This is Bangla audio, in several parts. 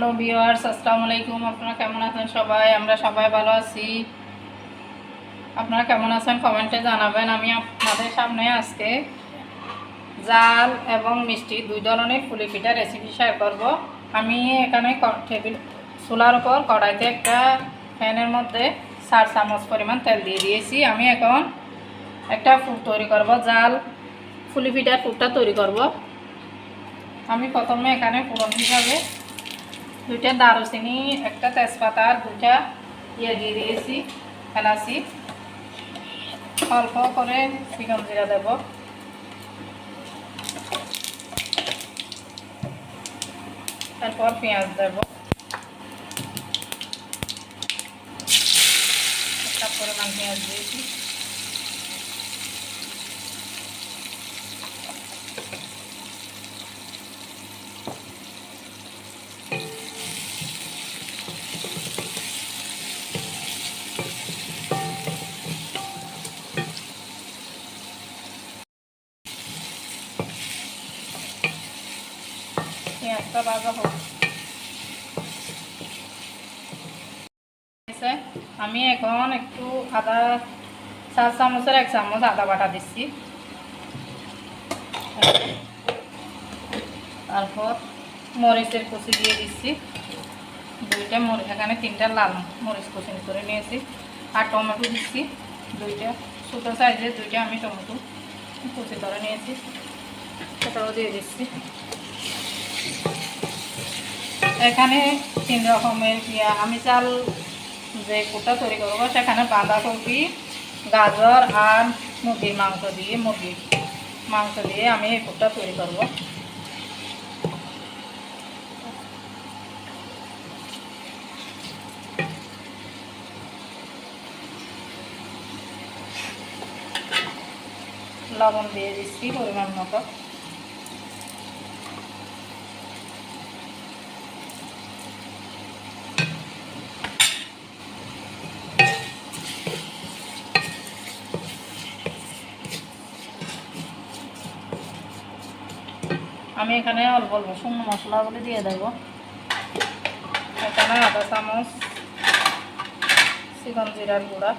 হ্যালো ভিওয়ার্স আসসালামু আলাইকুম। আপনারা কেমন আছেন সবাই? আমরা সবাই ভালো আছি। আপনারা কেমন আছেন কমেন্টে জানাবেন। আমি আপনাদের সামনে আজকে জাল এবং মিষ্টি দুই ধরনের ফুলি পিঠা রেসিপি শেয়ার করব। আমি এখানে টেবিল চুলার উপর কড়াইতে একটা প্যানের মধ্যে চার চামচ পরিমাণ তেল দিয়ে দিয়েছি। আমি এখন একটা ফুল তৈরি করব, জাল, ফুলি পিঠার ফুলটা তৈরি করব। আমি প্রথমে এখানে পুরন হিসাবে দুইটা দারুচিনি, একটা তেজপাতা আর দুটা ইয়ে দিয়ে দিয়েছি, এলাচি। অল্প করে চিকন জিরা দেব। তারপর পেঁয়াজ দেব। একটা পরিমাণ পেঁয়াজ দিয়েছি। পেঁয়াজটা ভাজা হোক আমি এখন একটু আদা, চার চামচের এক চামচ আদা বাটা দিচ্ছি। তারপর মরিচের কুচি দিয়ে দিচ্ছি। দুইটা মরিচ এখানে তিনটা লাল মরিচ কুচি করে নিয়েছি। আর টমেটো দিচ্ছি, দুইটা ছোটো সাইজের দুইটা আমি টমেটো কুচি করে নিয়েছি। সেটাও দিয়ে দিচ্ছি। এখানে তিন রকমের আমি চাল যে কুটা তৈরি করব, সেখানে বাঁধাকপি, গাজর আর মুরগির মাংস দিয়ে, মুরগির মাংস দিয়ে আমি এই কুটা তৈরি করব। লবণ দিয়ে দিচ্ছি পরিমাণ মতো। আমি এখানে অল্প অল্প শুকনো মশলাগুলি দিয়ে দেব। এখানে আধা চামচ চিকন জিরার গুঁড়া।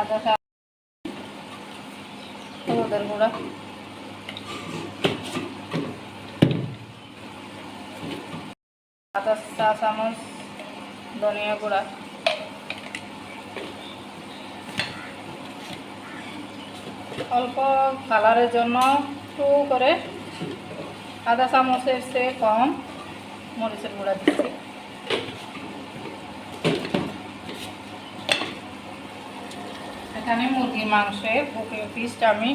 আধা চামচ হলুদের গুঁড়া। আধা চা চামচ ধনিয়া গুঁড়া। অল্প কালারের জন্য একটু করে আধা চামচের চেয়ে কম মরিচের গুঁড়া দিচ্ছি। এখানে মুরগির মাংসের বুকের পিসটা আমি,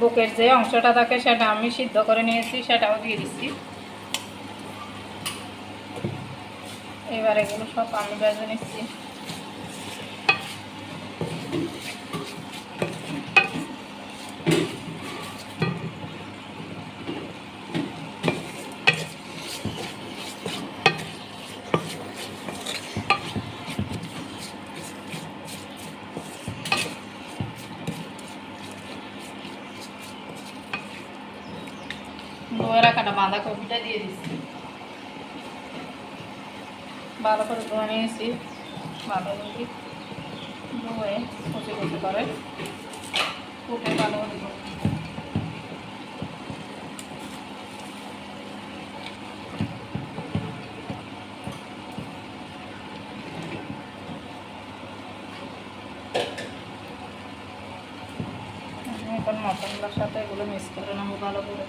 বুকের যে অংশটা থাকে সেটা আমি সিদ্ধ করে নিয়েছি, সেটাও দিয়ে দিচ্ছি। এবার এগুলো সব আমি বেজে নিচ্ছি ধুয়ে রাখাটা বাঁধাকপিটা দিয়ে দিচ্ছি ভালো করে ধুয়ে নিয়েছি। বাঁধাকপি ধুয়ে কুচি কুচি করে। ফুটে ভালো করে ধুয়ে। আমি এখন মশলার সাথে এগুলো মিক্স করে নেব ভালো করে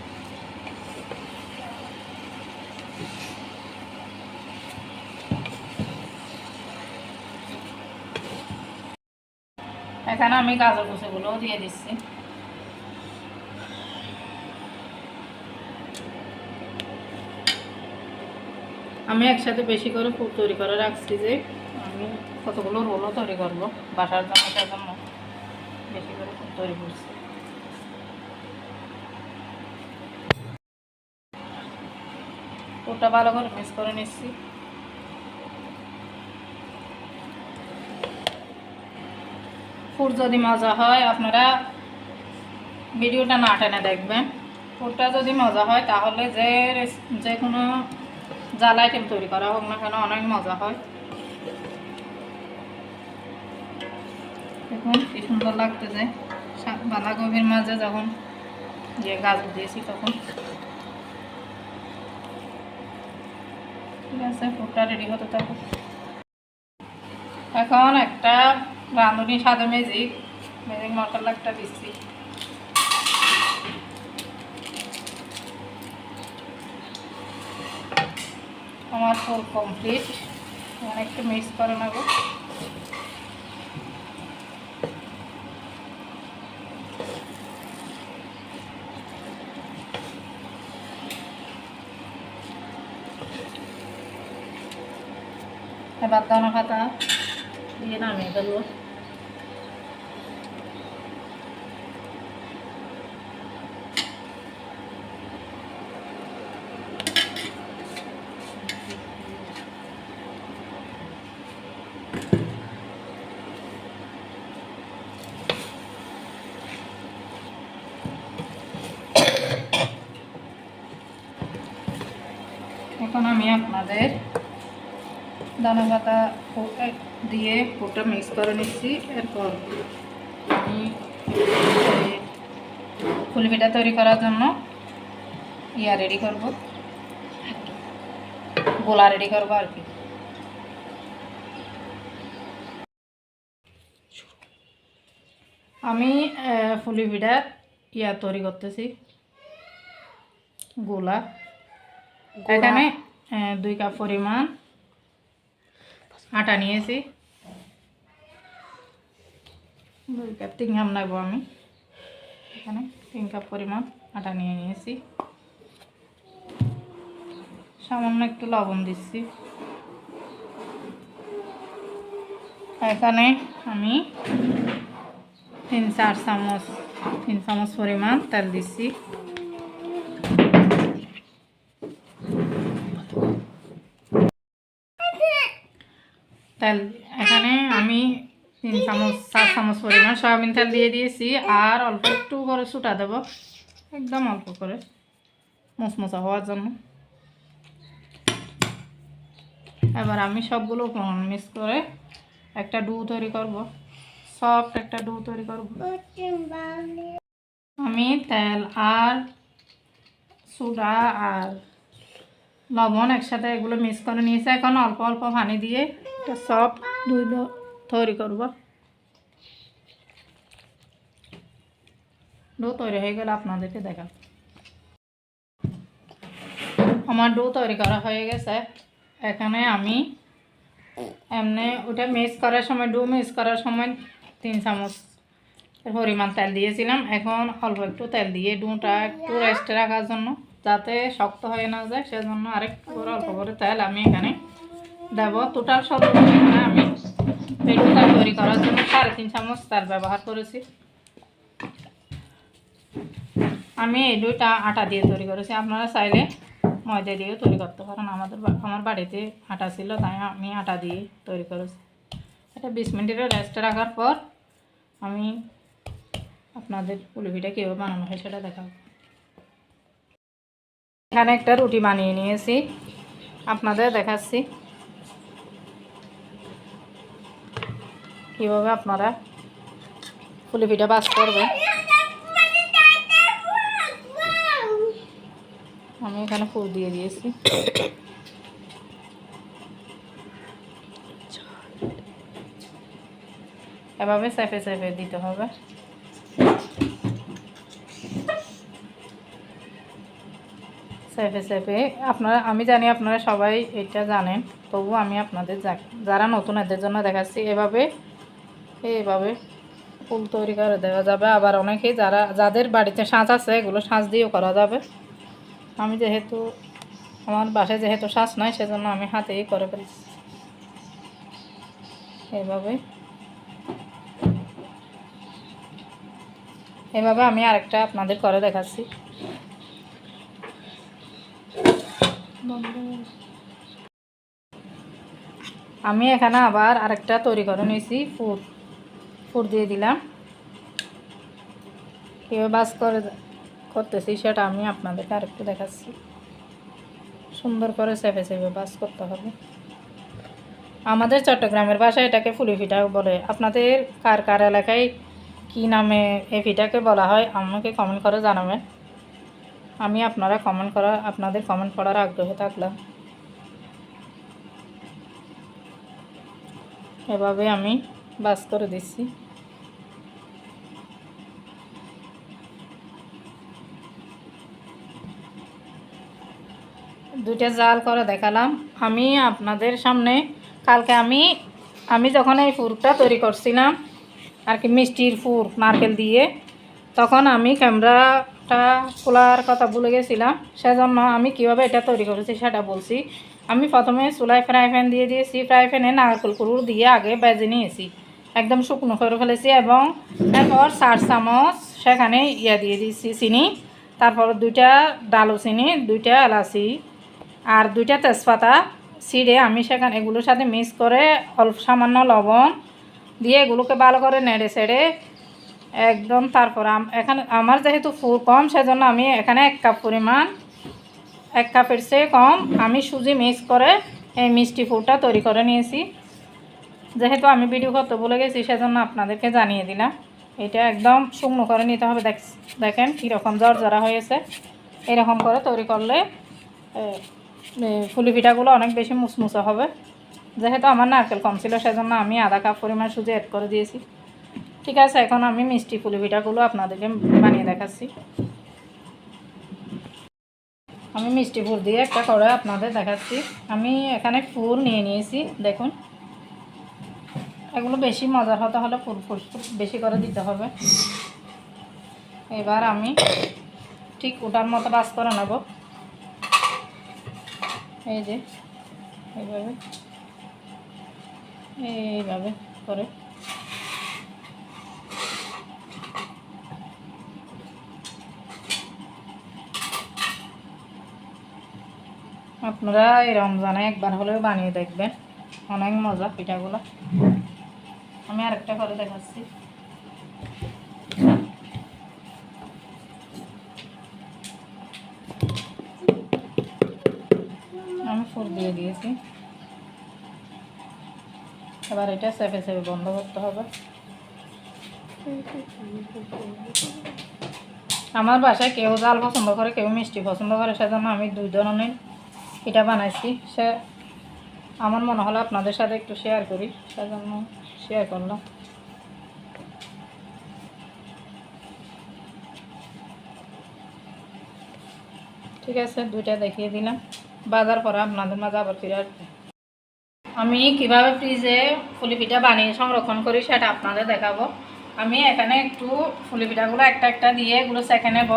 এখানে আমি গাজর কুচিগুলোও দিয়ে দিচ্ছি। আমি একসাথে বেশি করে ফুল তৈরি করে রাখছি যে আমি কতগুলো রোলও তৈরি করব। বাসার জন্য বেশি করে ফুল তৈরি করছি। ওটা ভালো করে মিক্স করে নিচ্ছি। ফুড যদি মজা হয়, আপনারা ভিডিওটা না টেনে দেখবেন। পুরটা যদি মজা হয়, তাহলে যে যে কোনো জাল আইটেম তৈরি করা হোক না কেন, অনেক মজা হয়। দেখুন, কি সুন্দর লাগতেছে। বাঁধাকপির মাঝে যখন যে গাজর দিয়েছি তখন। ঠিক আছে পুরটা রেডি হতে থাকো এখন একটা রাঁধুনি সাদা মেজিক মেজিক মশলা একটা দিচ্ছি। আমার ফুল কমপ্লিট এখন একটু মিক্স করে নেব। এবার দানা পাতা দিয়ে নামিয়ে ফেলব। এখন আমি আপনাদের দানা পাতা দিয়ে পুরোটা মিক্স করে নিচ্ছি। এরপর আমি ফুলপিঠা তৈরি করার জন্য ইয়া রেডি করব। গোলা রেডি করব আর কি। আমি ফুলি পিঠা ইয়া তৈরি করতেছি। গোলা। এখানে দুই কাপ পরিমাণ আটা নিয়েছি। দুই কাপ তিন কাপ নেব আমি। এখানে তিন কাপ পরিমাণ আটা নিয়ে নিয়েছি। সামান্য একটু লবণ দিচ্ছি। এখানে আমি তিন চার চামচ, তিন চামচ পরিমাণ তেল দিচ্ছি। তেল এখানে আমি তিন চামচ, চার চামচ পরিমাণ সয়াবিন তেল দিয়ে দিয়েছি। আর অল্প একটু করে ছুটা দেব, একদম অল্প করে মুচমুচা হওয়ার জন্য। এবার আমি সবগুলো মিক্স করে একটা ডু তৈরি করব, সফট একটা ডু তৈরি করব। আমি তেল আর সোডা আর লবণ একসাথে এগুলো মিক্স করে নিয়েছি। এখন অল্প অল্প পানি দিয়ে একটা সফট দুই তৈরি করব। ডো তৈরি হয়ে গেলে আপনাদেরকে দেখাব। আমার ডো তৈরি করা হয়ে গেছে। এখানে আমি এমনি ওটা মিক্স করার সময়, ডো মিক্স করার সময় তিন চামচ পরিমাণ তেল দিয়েছিলাম। এখন অল্প একটু তেল দিয়ে ডোটা একটু রেস্টে রাখার জন্য, যাতে শক্ত হয়ে না যায়, সেজন্য আরেকটু করে অল্প করে তেল আমি এখানে দেব। টোটাল সব আমি ডোটা তৈরি করার জন্য সাড়ে তিন চামচ তেল ব্যবহার করেছি। আমি এই দুইটা আটা দিয়ে তৈরি করেছি। আপনারা চাইলে ময়দা দিয়েও তৈরি করতে পারেন। আমাদের আমার বাড়িতে আটা ছিল, তাই আমি আটা দিয়ে তৈরি করেছি। এটা বিশ মিনিটের রেস্টে রাখার পর আমি আপনাদের পুলিপিটা কীভাবে বানানো হয় সেটা দেখাবো। এখানে একটা রুটি বানিয়ে নিয়েছি। আপনাদের দেখাচ্ছি। কীভাবে আপনারা পুলিপিটা বাস করবেন? আমি এখানে ফুল দিয়ে দিয়েছি। এভাবে চেপে চেপে দিতে হবে। চেপে চেপে আপনারা আমি জানি আপনারা সবাই এটা জানেন তবু আমি আপনাদের যারা নতুন এদের জন্য দেখাচ্ছি, এভাবে এইভাবে ফুল তৈরি করে দেওয়া যাবে। আবার অনেকেই যারা, যাদের বাড়িতে সাজ আছে, এগুলো সাজ দিয়েও করা যাবে। আমি যেহেতু, আমার বাসায় যেহেতু শ্বাস নয় সেজন্য আমি হাতেই করে ফেলছি। এইভাবে। এভাবে আমি আরেকটা আপনাদের করে দেখাচ্ছি। আমি এখানে আবার আরেকটা তৈরি করে নিয়েছি ফুট ফুট দিয়ে দিলাম। কীভাবে বাস করে করতেছি, সেটা আমি আপনাদেরকে আরেকটু দেখাচ্ছি। সুন্দর করে চেপে চেপে বাস করতে হবে। আমাদের চট্টগ্রামের ভাষায় এটাকে ফুলি পিঠা বলে। আপনাদের কার কার এলাকায় কী নামে এই পিঠাকে বলা হয়, আমাকে কমেন্ট করে জানাবেন। আমি আপনারা কমেন্ট করা, আপনাদের কমেন্ট পড়ার আগ্রহে থাকলাম। এভাবে আমি বাস করে দিচ্ছি। দুইটা জাল করে দেখালাম। আমি আপনাদের সামনে, কালকে আমি আমি যখন এই ফুরটা তৈরি করছিলাম, আর কি মিষ্টির ফুর নারকেল দিয়ে, তখন আমি ক্যামেরাটা খোলার কথা ভুলে গেছিলাম। সেজন্য আমি কীভাবে এটা তৈরি করেছি সেটা বলছি। আমি প্রথমে চুলায় ফ্রাই প্যান দিয়ে দিয়েছি, ফ্রাই প্যানে নারকেল কুড়ুর দিয়ে আগে বেজে নিয়েছি। একদম শুকনো করে ফেলেছি এবং এরপর চার চামচ সেখানে ইয়া দিয়ে দিয়েছি চিনি, তারপর দুইটা ডালচিনি, দুইটা এলাচি আর দুইটা তেজপাতা ছিঁড়ে আমি সেখানে এগুলোর সাথে মিক্স করে অল্প সামান্য লবণ দিয়ে এগুলোকে ভালো করে নেড়ে ছেড়ে একদম তারপর এখানে আমার যেহেতু ফুল কম, সেজন্য আমি এখানে এক কাপ পরিমাণ, এক কাপের চেয়ে কম আমি সুজি মিক্স করে এই মিষ্টি ফুলটা তৈরি করে নিয়েছি। যেহেতু আমি ভিডিও করতে বলে গেছি, সেজন্য আপনাদেরকে জানিয়ে দিলাম। এটা একদম শুকনো করে নিতে হবে। দেখ দেখেন কীরকম জর্জরা হয়েছে। এরকম করে তৈরি করলে ফুলি পিঠাগুলো অনেক বেশি মুসমুসে হবে। যেহেতু আমার নারকেল কম ছিল, সেজন্য আমি আধা কাপ পরিমাণ সুজি অ্যাড করে দিয়েছি। ঠিক আছে, এখন আমি মিষ্টি পুলি পিঠাগুলো আপনাদেরকে বানিয়ে দেখাচ্ছি। আমি মিষ্টি ফুল দিয়ে একটা করে আপনাদের দেখাচ্ছি। আমি এখানে ফুল নিয়ে নিয়েছি, দেখুন। এগুলো বেশি মজার হতে হলে ফুল ফুল ফুল বেশি করে দিতে হবে। এবার আমি ঠিক ওটার মতো বাস করে নেব। এই যে, এইভাবে। এইভাবে করে। আপনারা এই রমজানে একবার হলেও বানিয়ে দেখবেন। অনেক মজা পিঠাগুলো। আমি আরেকটা করে দেখাচ্ছি। ফুল দিয়ে দিয়েছি। এবার এটা চেপে চেপে বন্ধ করতে হবে। আমার বাসায় কেউ জাল পছন্দ করে, কেউ মিষ্টি পছন্দ করে, সেজন্য আমি দুই ধরনের পিঠা বানাইছি। সে আমার মনে হলো আপনাদের সাথে একটু শেয়ার করি, সেজন্য শেয়ার করলাম। ঠিক আছে, দুইটা দেখিয়ে দিলাম। বাজার করা, আপনাদের মাঝে আবার ফিরে আসবে। আমি কীভাবে ফ্রিজে ফুলি পিঠা বানিয়ে সংরক্ষণ করি সেটা আপনাদের দেখাবো। আমি এখানে একটু ফুলি পিঠাগুলো একটা একটা দিয়ে এগুলো সেখানে নেব।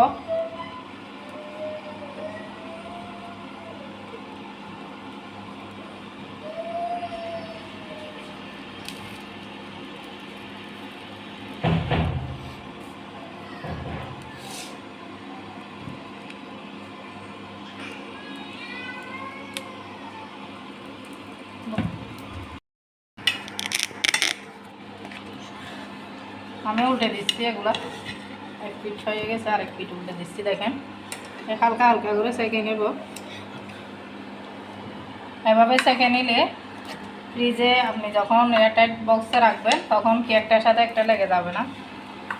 আমি উল্টে দিচ্ছি এগুলা। এক পিঠ হয়ে গেছে আর এক পিঠ উল্টে দিচ্ছি, দেখেন। হালকা হালকা করে সেঁকে নেব। এভাবে সেঁকে নিলে ফ্রিজে আপনি যখন এয়ারটাইট বক্সে রাখবেন, তখন কি একটার সাথে একটা লেগে যাবে না।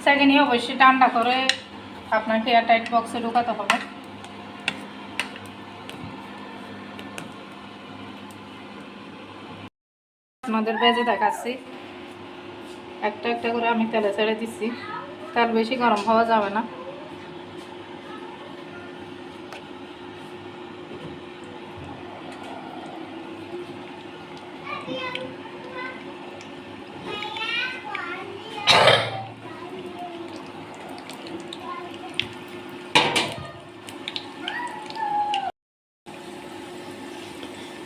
সেঁকে নিয়ে অবশ্যই ঠান্ডা করে আপনাকে এয়ারটাইট বক্সে ঢুকাতে হবে। আপনাদের বেজে দেখাচ্ছি। একটা একটা করে আমি তেলে ছেড়ে দিচ্ছি তেল বেশি গরম হওয়া যাবে না।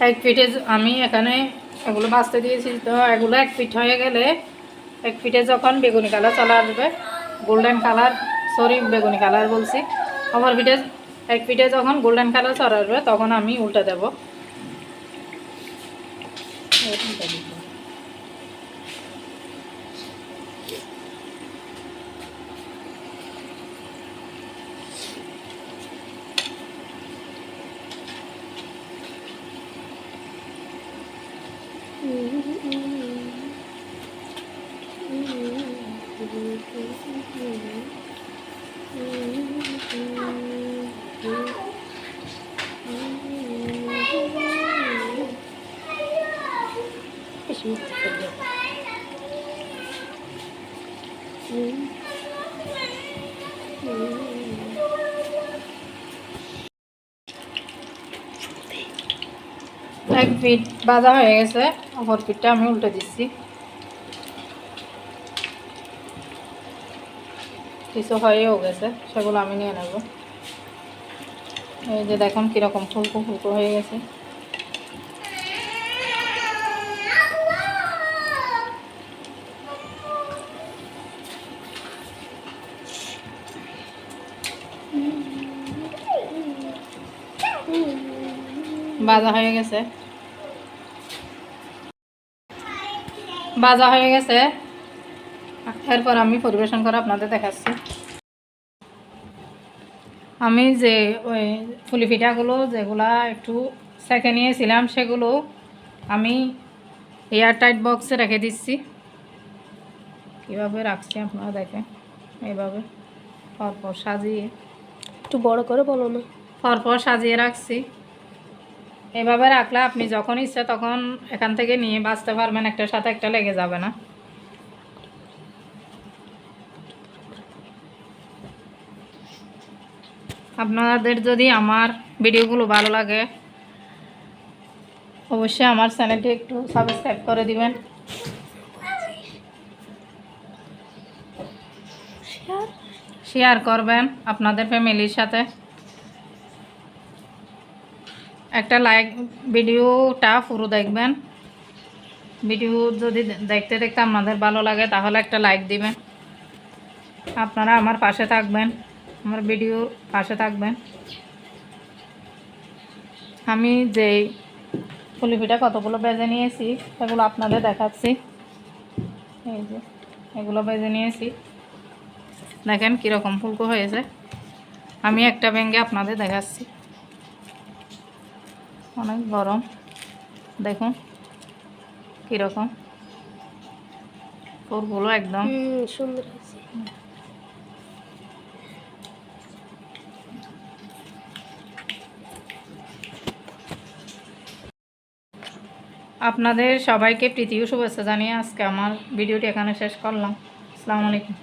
এক পিঠে আমি এখানে এগুলো ভাজতে দিয়েছি, তো এগুলো এক পিঠ হয়ে গেলে এক ফিটে যখন বেগুনি কালার চলে আসবে গোল্ডেন কালার সরি বেগুনি কালার বলছি। ওভার ফিটে, এক ফিটে যখন গোল্ডেন কালার চলে আসবে, তখন আমি উল্টে দেব। পিঠ বাজা হয়ে গেছে, অপর পিঠটা আমি উল্টে দিচ্ছি। কিছু হয়েও গেছে, সেগুলো আমি নিয়ে নেব। এই যে দেখুন কীরকম ফুলকো ফুলকো হয়ে গেছে। বাজা হয়ে গেছে। বাজা হয়ে গেছে। এরপর আমি পরিবেশন করে আপনাদের দেখাচ্ছি। আমি যে ওই ফুলি পিঠাগুলো যেগুলা একটু সেকে নিয়েছিলাম সেগুলো আমি এয়ার টাইট বক্সে রেখে দিচ্ছি। কীভাবে রাখছি আপনারা দেখেন। এইভাবে পরপর সাজিয়ে একটু বড় করে বলো না। পরপর সাজিয়ে রাখছি। এভাবে রাখলে আপনি যখন ইচ্ছে তখন এখান থেকে নিয়ে বাঁচতে পারবেন একটার সাথে একটা লেগে যাবে না। আপনাদের যদি আমার ভিডিওগুলো ভালো লাগে, অবশ্যই আমার চ্যানেলটি একটু সাবস্ক্রাইব করে দিবেন। শেয়ার করবেন আপনাদের ফ্যামিলির সাথে। একটা লাইক ভিডিওটা পুরো দেখবেন। ভিডিও যদি দেখতে দেখতে আমাদের ভালো লাগে, তাহলে একটা লাইক দিবেন। আপনারা আমার পাশে থাকবেন, আমার ভিডিওর পাশে থাকবেন। আমি যেই ফুলিপিঠা কতগুলো বেজে নিয়েছি, সেগুলো আপনাদের দেখাচ্ছি। এই যে, এগুলো বেজে নিয়েছি। দেখেন কীরকম ফুলকো হয়েছে। আমি একটা ব্যাঙ্গে আপনাদের দেখাচ্ছি। অনেক গরম দেখুন কীরকম। ফুলগুলো একদম। সুন্দর আপনাদের সবাইকে প্রীতি শুভেচ্ছা জানিয়ে আজকে আমার ভিডিওটি এখানে শেষ করলাম। আসসালামু আলাইকুম।